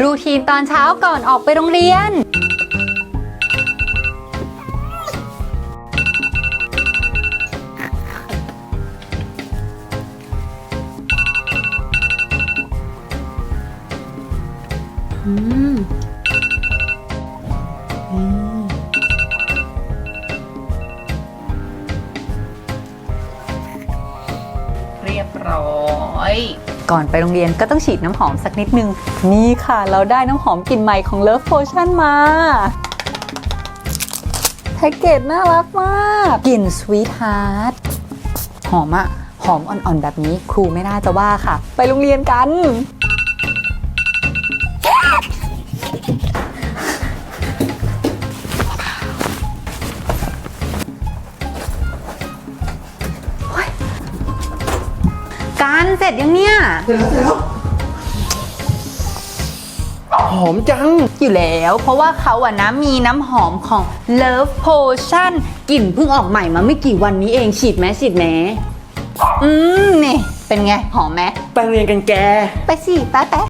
รูทีนตอนเช้าก่อนออกไปโรงเรียน อืม ร้อยก่อนไปโรงเรียนก็ต้องฉีดน้ำหอมสักนิดนึง นี่ค่ะเราได้น้ำหอมกลิ่นใหม่ของ Love Potion มาแพ็กเกจน่ารักมากกลิ่น Sweet Heart หอมอะหอมอ่อนๆแบบนี้ครูไม่น่าจะว่าค่ะ ไปโรงเรียนกัน การเสร็จยังเนี่ยหอมจัง อยู่แล้ว เพราะว่าเขาอะนะมีน้ำหอมของ Love Potion กลิ่นเพิ่งออกใหม่มาไม่กี่วันนี้เองฉีดไหมฉีดไหมอืมนี่ เป็นไง หอมไหมไปโรงเรียนกันแก ไปสิแป๊ะแป๊ะ